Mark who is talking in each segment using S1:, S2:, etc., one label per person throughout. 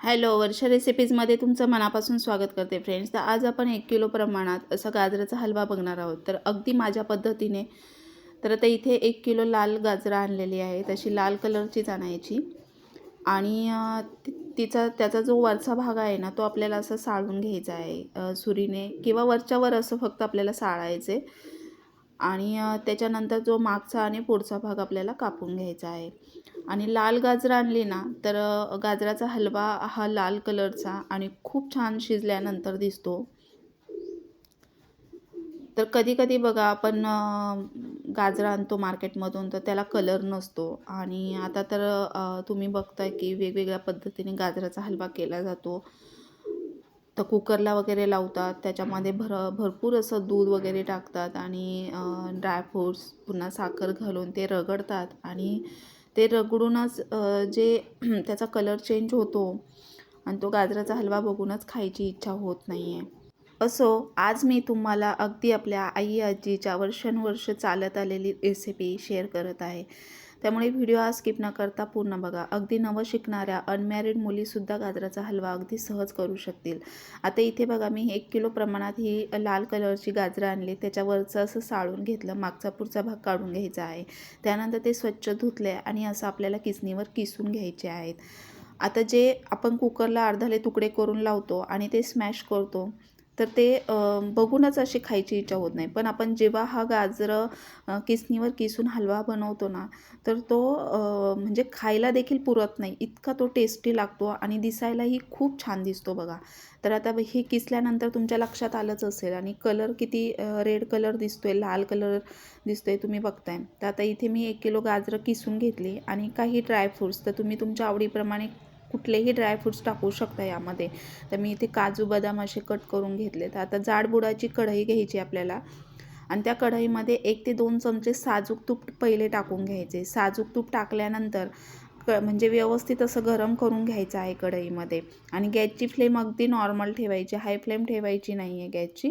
S1: Hello वर्षा रेसिपीजमध्ये तुमचं मनापासून स्वागत करते फ्रेंड्स तर आज आपण एक किलो प्रमाणात असा गाजराचा हलवा बघणार आहोत. तर अगदी माझ्या पद्धतीने. तर आता इथे एक किलो लाल गाजरं आणलेली आहे. तशी लाल कलरचीच आणायची. आणि तिचा त्याचा जो वरचा भाग आहे ना तो आपल्याला असं साळून घ्यायचा आहे. सुरीने किंवा वरच्यावर असं फक्त आपल्याला साळायचे. आणि त्याच्यानंतर जो मागचा आणि पुढचा भाग आपल्याला कापून घ्यायचा आहे. आणि लाल गाजरं आणली ना तर गाजराचा हलवा हा लाल कलरचा आणि खूप छान शिजल्यानंतर दिसतो. तर कधी कधी बघा आपण गाजर गाजरं आणतो मार्केटमधून तर त्याला कलर नसतो. आणि आता तर तुम्ही बघताय की वेगवेगळ्या पद्धतीने गाजराचा हलवा केला जातो. तर कुकरला वगैरे लावतात त्याच्यामध्ये भर भरपूर असं दूध वगैरे टाकतात आणि ड्रायफ्रूट्स पुन्हा साखर घालून ते रगडतात. आणि ते रगडूनच जे त्याचा कलर चेंज होतो आणि तो गाजराचा हलवा बघूनच खायची इच्छा होत नाही आहे असो आज मी तुम्हाला अगदी आपल्या आई आजीच्या वर्षानुवर्ष चालत आलेली रेसिपी शेअर करत आहे. त्यामुळे व्हिडिओ हा स्किप न करता पूर्ण बघा. अगदी नवं शिकणाऱ्या अनमॅरिड मुलीसुद्धा गाजराचा हलवा अगदी सहज करू शकतील. आता इथे बघा मी एक किलो प्रमाणात ही लाल कलरची गाजरं आणली. त्याच्यावरचं असं साळून घेतलं. मागचा पुढचा भाग काढून घ्यायचा आहे. त्यानंतर ते स्वच्छ धुतले आणि असं आपल्याला किसणीवर किसून घ्यायचे आहेत. आता जे आपण कुकरला अर्धाले तुकडे करून लावतो आणि ते स्मॅश करतो तर ते बघूनच अशी खायची इच्छा होत नाही. पण आपण जेव्हा हा गाजरं किसणीवर किसून हलवा बनवतो ना तर तो म्हणजे खायला देखील पुरत नाही. इतका तो टेस्टी लागतो आणि दिसायलाही खूप छान दिसतो बघा. तर आता हे किसल्यानंतर तुमच्या लक्षात आलंच असेल आणि कलर किती रेड कलर दिसतोय लाल कलर दिसतोय तुम्ही बघताय. तर आता इथे मी एक किलो गाजरं किसून घेतली आणि काही ड्रायफ्रूट्स तर तुम्ही तुमच्या आवडीप्रमाणे कुठलेही ड्रायफ्रूट्स टाकू शकता यामध्ये. तर मी इथे काजू बदाम असे कट करून घेतले तर आता जाडबुडाची कढई घ्यायची आपल्याला. आणि त्या कढईमध्ये एक ते दोन चमचे साजूक तूप पहिले टाकून घ्यायचे. साजूक तूप टाकल्यानंतर क म्हणजे व्यवस्थित असं गरम करून घ्यायचं आहे कढईमध्ये. आणि गॅसची फ्लेम अगदी नॉर्मल ठेवायची हाय फ्लेम ठेवायची नाही आहे गॅसची.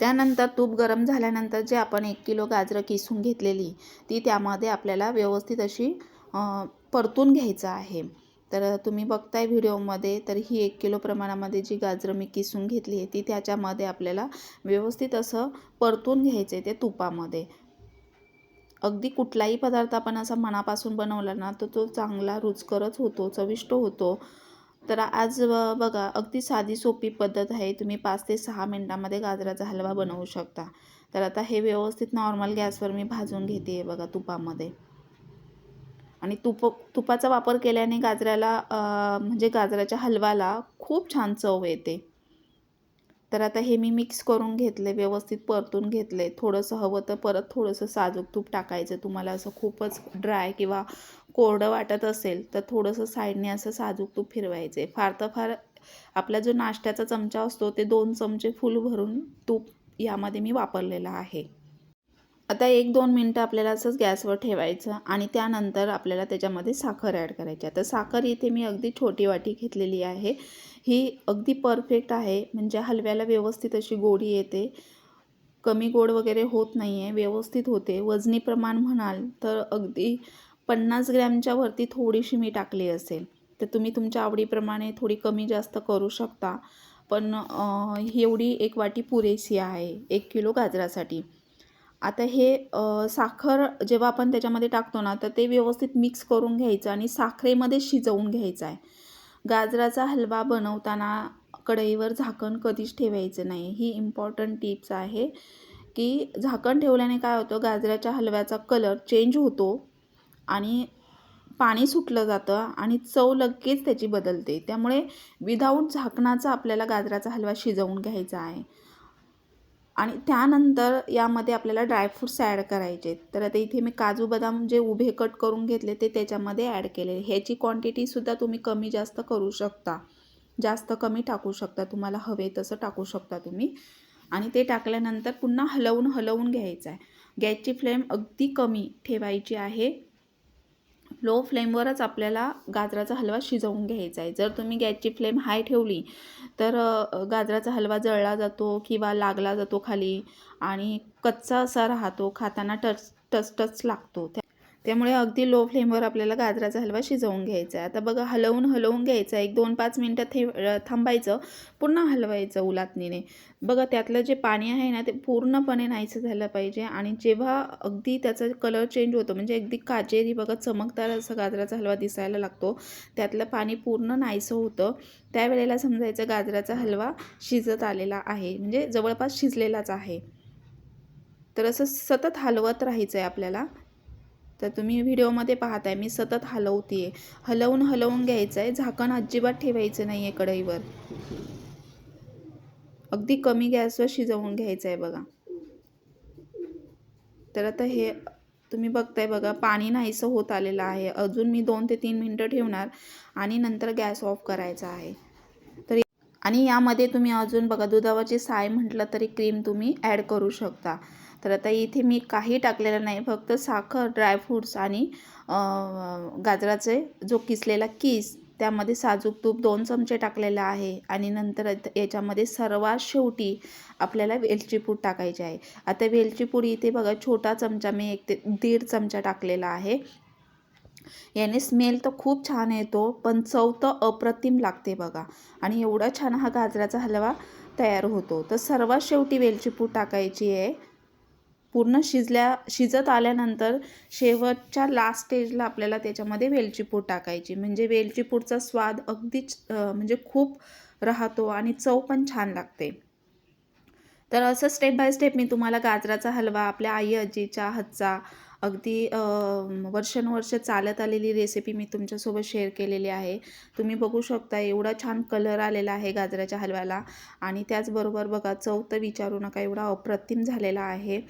S1: त्यानंतर तूप गरम झाल्यानंतर जे आपण एक किलो गाजरं किसून घेतलेली ती त्यामध्ये आपल्याला व्यवस्थित अशी परतून घ्यायचं आहे. तर तुम्ही बघताय व्हिडिओमध्ये तर ही एक किलो प्रमाणामध्ये जी गाजरं मी किसून घेतली आहे ती त्याच्यामध्ये आपल्याला व्यवस्थित असं परतून घ्यायचं आहे ते तुपामध्ये. अगदी कुठलाही पदार्थ आपण असा मनापासून बनवला ना तर तो चांगला रुचकरच होतो चविष्ट होतो. तर आज बघा अगदी साधी सोपी पद्धत आहे तुम्ही पाच ते सहा मिनटामध्ये गाजराचा हलवा बनवू शकता. तर आता हे व्यवस्थित नॉर्मल गॅसवर मी भाजून घेते आहे बघा तुपामध्ये. आणि तुप तुपाचा वापर केल्याने गाजराला म्हणजे गाजराच्या हलवाला खूप छान चव येते. तर आता हे मी मिक्स करून घेतले व्यवस्थित परतून घेतले. थोडंसं हवं तर परत थोडंसं साजूक तूप टाकायचं. तुम्हाला असं खूपच ड्राय किंवा कोरडं वाटत असेल तर थोडंसं साईडने असं साजूक तूप फिरवायचे. फार तर फार आपला जो नाश्त्याचा चमचा असतो ते दोन चमचे फुल भरून तूप यामध्ये मी वापरलेलं आहे. आता एक दोन मिनटं आपल्याला असंच गॅसवर ठेवायचं आणि त्यानंतर आपल्याला त्याच्यामध्ये साखर ॲड करायची. आता साखर इथे मी अगदी छोटी वाटी घेतलेली आहे. ही अगदी परफेक्ट आहे. म्हणजे हलव्याला व्यवस्थित अशी गोडी येते. कमी गोड वगैरे होत नाही आहे व्यवस्थित होते. वजनी प्रमाण म्हणाल तर अगदी पन्नास ग्रॅमच्या वरती थोडीशी मी टाकली असेल. तर तुम्ही तुमच्या आवडीप्रमाणे थोडी कमी जास्त करू शकता. पण ही एवढी एक वाटी पुरेशी आहे. एक किलो गाजरासाठी. आता हे साखर जेव्हा आपण त्याच्यामध्ये टाकतो ना तर ते व्यवस्थित मिक्स करून घ्यायचं आणि साखरेमध्ये शिजवून घ्यायचं आहे. गाजराचा हलवा बनवताना कढईवर झाकण कधीच ठेवायचं नाही. ही इम्पॉर्टंट टिप्स आहे की झाकण ठेवल्याने काय होतं गाजराच्या हलव्याचा कलर चेंज होतो आणि पाणी सुटलं जातं आणि चव लगेच त्याची बदलते. त्यामुळे विदाऊट झाकणाचा आपल्याला गाजराचा हलवा शिजवून घ्यायचा आहे. आणि त्यानंतर यामध्ये आपल्याला ड्रायफ्रूट्स ॲड करायचे आहेत. तर आता इथे मी काजू बदाम जे उभे कट करून घेतले ते त्याच्यामध्ये ॲड केले. ह्याची क्वांटिटीसुद्धा तुम्ही कमी जास्त करू शकता. जास्त कमी टाकू शकता. तुम्हाला हवे तसं टाकू शकता तुम्ही. आणि ते टाकल्यानंतर पुन्हा हलवून हलवून घ्यायचं आहे. गॅसची फ्लेम अगदी कमी ठेवायची आहे. लो फ्लेमवरच आपल्याला गाजराचा हलवा शिजवून घ्यायचा आहे. जर तुम्ही गॅसची फ्लेम हाय ठेवली तर गाजराचा हलवा जळला जातो किंवा लागला जातो खाली आणि कच्चा असा राहतो खाताना टच टच टच लागतो. त्या त्यामुळे अगदी लो फ्लेमवर आपल्याला गाजराचा हलवा शिजवून घ्यायचा आहे. आता बघा हलवून हलवून घ्यायचा आहे. एक दोन पाच मिनटं थे थांबायचं पुन्हा हलवायचं उलातनीने. बघा त्यातलं जे पाणी आहे ना ते पूर्णपणे नाहीचं झालं पाहिजे आणि जेव्हा अगदी त्याचा कलर चेंज होतो म्हणजे अगदी काचेरी बघा चमकदार असा गाजराचा हलवा दिसायला लागतो त्यातलं पाणी पूर्ण नाहीसं होतं त्यावेळेला समजायचं गाजराचा हलवा शिजत आलेला आहे म्हणजे जवळपास शिजलेलाच आहे. तर असं सतत हलवत राहायचं आहे आपल्याला. तर तुम्ही व्हिडिओमध्ये पाहताय मी सतत हलवते हलवून हलवून घ्यायचं आहे झाकण अजिबात ठेवायचं नाही आहे कढईवर. अगदी कमी गॅसवर शिजवून घ्यायचं आहे बघा. तर आता हे तुम्ही बघताय बघा पाणी नाहीसं होत आलेलं आहे. अजून मी दोन ते तीन मिनटं ठेवणार आणि नंतर गॅस ऑफ करायचा आहे. तर आणि यामध्ये तुम्ही अजून बघा दुधावाची साय म्हटलं तरी क्रीम तुम्ही ॲड करू शकता. तर आता इथे मी काही टाकलेलं नाही फक्त साखर ड्रायफ्रूट्स आणि गाजराचे जो किसलेला किस त्यामध्ये साजूक तूप दोन चमचे टाकलेलं आहे आणि नंतर याच्यामध्ये सर्वात शेवटी आपल्याला वेलची पूड टाकायची आहे. आता वेलची पूड इथे बघा छोटा चमचा मी एक ते दीड चमचा टाकलेला आहे. याने स्मेल तर खूप छान येतो पण चव तर अप्रतिम लागते बघा. आणि एवढा छान हा गाजराचा हलवा तयार होतो. तर सर्वात शेवटी वेलची पूड टाकायची आहे. पूर्ण शिजल्या शिजत आल्यानंतर शेवटच्या लास्ट स्टेजला आपल्याला त्याच्यामध्ये वेलची पूड टाकायची. म्हणजे वेलची पूडचा स्वाद अगदीच म्हणजे खूप राहतो आणि चव पण छान लागते. तर असं स्टेप बाय स्टेप मी तुम्हाला गाजराचा हलवा आपल्या आई आजीच्या हातचा अगदी वर्षानुवर्ष चालत आलेली रेसिपी मी तुमच्यासोबत शेअर केलेली आहे. तुम्ही बघू शकता एवढा छान कलर आलेला आहे गाजराच्या हलव्याला. आणि त्याचबरोबर बघा चव तर विचारू नका एवढा अप्रतिम झालेला आहे.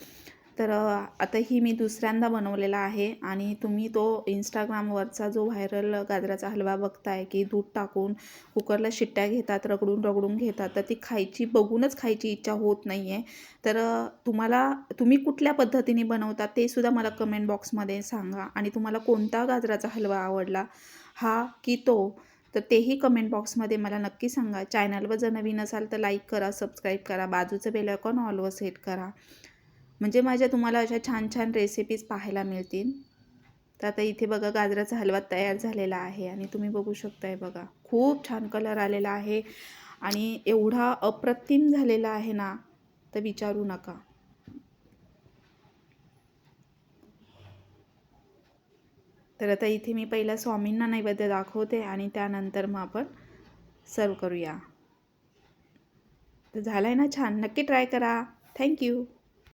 S1: तर आता ही मी दुसऱ्यांदा बनवलेला आहे आणि तुम्ही तो इंस्टाग्रामवरचा जो व्हायरल गाजराचा हलवा बघताय की दूध टाकून कुकरला शिट्ट्या घेतात रगडून रगडून घेतात तर ती खायची बघूनच खायची इच्छा होत नाही आहे तर तुम्हाला तुम्ही कुठल्या पद्धतीने बनवतात ते सुद्धा मला कमेंट बॉक्समध्ये सांगा आणि तुम्हाला कोणता गाजराचा हलवा आवडला हा की तो तर तेही कमेंट बॉक्समध्ये मला नक्की सांगा. चॅनलवर जर नवीन असाल तर लाईक करा सबस्क्राईब करा बाजूचं बेल आयकॉन ऑलवर सेट करा. म्हणजे माझ्या तुम्हाला अशा छान छान रेसिपीज पाहायला मिळतील. तर आता इथे बघा गाजराचा हलवा तयार झालेला आहे आणि तुम्ही बघू शकताय बघा खूप छान कलर आलेला आहे. आणि एवढा अप्रतिम झालेला आहे ना तर विचारू नका. तर आता इथे मी पहिला स्वामींना नैवेद्य दाखवते आणि त्यानंतर मग आपण सर्व करूया. तर झालं आहे ना छान नक्की ट्राय करा. थँक्यू